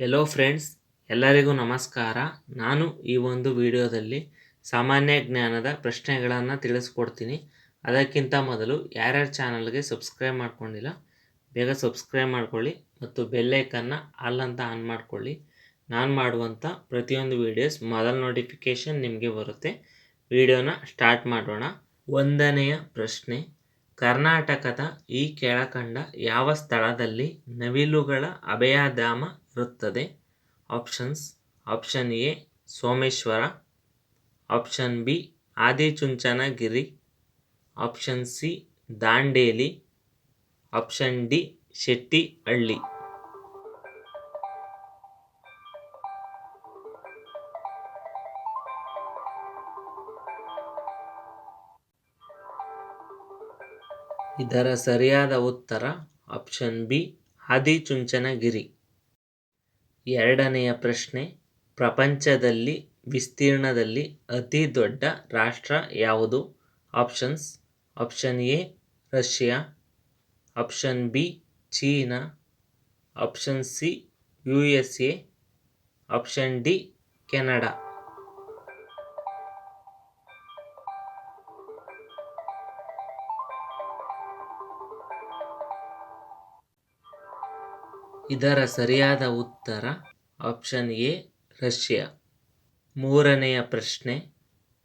Hello friends ಎಲ್ಲರಿಗೂ ನಮಸ್ಕಾರ. ನಾನು ಈ ಒಂದು ವಿಡಿಯೋದಲ್ಲಿ ಸಾಮಾನ್ಯ ಜ್ಞಾನದ ಪ್ರಶ್ನೆಗಳನ್ನು ತಿಳಿಸ್ಕೊಡ್ತೀನಿ. ಅದಕ್ಕಿಂತ ಮೊದಲು ಯಾರ್ಯಾರು ಚಾನಲ್ಗೆ ಸಬ್ಸ್ಕ್ರೈಬ್ ಮಾಡ್ಕೊಂಡಿಲ್ಲ, ಬೇಗ ಸಬ್ಸ್ಕ್ರೈಬ್ ಮಾಡ್ಕೊಳ್ಳಿ ಮತ್ತು ಬೆಲ್ಲೈಕನ್ನು ಆಲ್ ಅಂತ ಆನ್ ಮಾಡ್ಕೊಳ್ಳಿ. ನಾನು ಮಾಡುವಂಥ ಪ್ರತಿಯೊಂದು ವೀಡಿಯೋಸ್ ಮೊದಲ ನೋಟಿಫಿಕೇಷನ್ ನಿಮಗೆ ಬರುತ್ತೆ. ವಿಡಿಯೋನ ಸ್ಟಾರ್ಟ್ ಮಾಡೋಣ. ಒಂದನೆಯ ಪ್ರಶ್ನೆ, ಕರ್ನಾಟಕದ ಈ ಕೆಳಕಂಡ ಯಾವ ಸ್ಥಳದಲ್ಲಿ ನವಿಲುಗಳ ಅಭಯಧಾಮ ಇರುತ್ತದೆ. Options option A Someshwar. Option B Adichunchanagiri option C Dandeli. Option D Shettihalli. ಇದರ ಸರಿಯಾದ ಉತ್ತರ ಆಪ್ಷನ್ ಬಿ ಆದಿಚುಂಚನಗಿರಿ ಎರಡನೆಯ ಪ್ರಶ್ನೆ, ಪ್ರಪಂಚದಲ್ಲಿ ವಿಸ್ತೀರ್ಣದಲ್ಲಿ ಅತಿ ದೊಡ್ಡ ರಾಷ್ಟ್ರ ಯಾವುದು? Options, option A, Russia, option B, China, option C, U S A, option D, Canada. ಇದರ ಸರಿಯಾದ ಉತ್ತರ ಆಪ್ಷನ್ ಎ, ರಷ್ಯಾ. ಮೂರನೆಯ ಪ್ರಶ್ನೆ,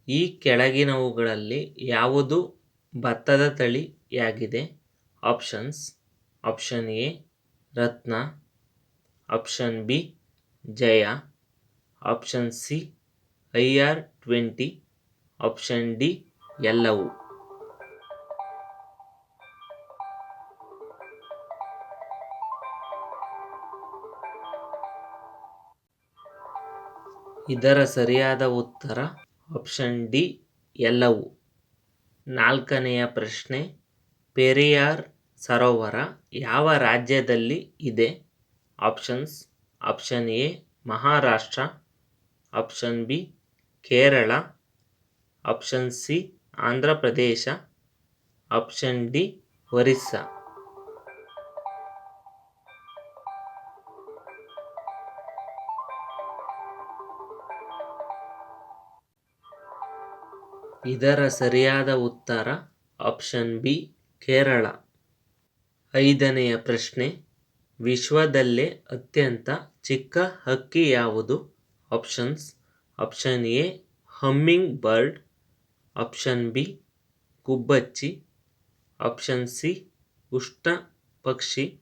ಈ ಕೆಳಗಿನವುಗಳಲ್ಲಿ ಯಾವುದು ಭತ್ತದ ತಳಿಯಾಗಿದೆ? Options option A, Ratna. Option B, Jaya. Option C, I R twenty. Option D, ಎಲ್ಲವೂ. ಇದರ ಸರಿಯಾದ ಉತ್ತರ ಆಪ್ಷನ್ ಡಿ, ಎಲ್ಲವೂ. ನಾಲ್ಕನೆಯ ಪ್ರಶ್ನೆ, ಪೆರಿಯಾರ್ ಸರೋವರ ಯಾವ ರಾಜ್ಯದಲ್ಲಿ ಇದೆ? Options option A, Maharashtra option B, Kerala option C, Andhra Pradesh option D, Orissa. ಇದರ ಸರಿಯಾದ ಉತ್ತರ ಆಪ್ಷನ್ ಬಿ, ಕೇರಳ. ಐದನೆಯ ಪ್ರಶ್ನೆ, ವಿಶ್ವದಲ್ಲೇ ಅತ್ಯಂತ ಚಿಕ್ಕ ಹಕ್ಕಿ ಯಾವುದು? Options, option A, hummingbird. Option B, ಗುಬ್ಬಚ್ಚಿ. Option C, ಉಷ್ಣ ಪಕ್ಷಿ.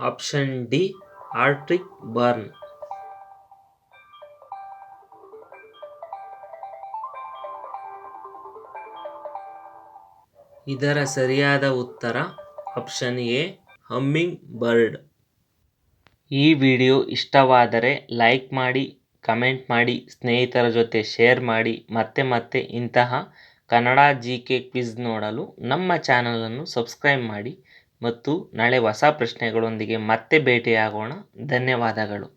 Option D Arctic burn. ಇದರ ಸರಿಯಾದ ಉತ್ತರ ಆಪ್ಷನ್ ಎ ಹಮ್ಮಿಂಗ್ ಬರ್ಡ್ ಈ ವಿಡಿಯೋ ಇಷ್ಟವಾದರೆ ಲೈಕ್ ಮಾಡಿ ಕಮೆಂಟ್ ಮಾಡಿ, ಸ್ನೇಹಿತರ ಜೊತೆ ಶೇರ್ ಮಾಡಿ, ಮತ್ತೆ ಮತ್ತೆ ಇಂತಹ ಕನ್ನಡ ಜಿ ಕೆ ಕ್ವಿಜ್ ನೋಡಲು ನಮ್ಮ ಚಾನಲನ್ನು ಸಬ್ಸ್ಕ್ರೈಬ್ ಮಾಡಿ ಮತ್ತು ನಾಳೆ ಹೊಸ ಪ್ರಶ್ನೆಗಳೊಂದಿಗೆ ಮತ್ತೆ ಭೇಟಿಯಾಗೋಣ. ಧನ್ಯವಾದಗಳು.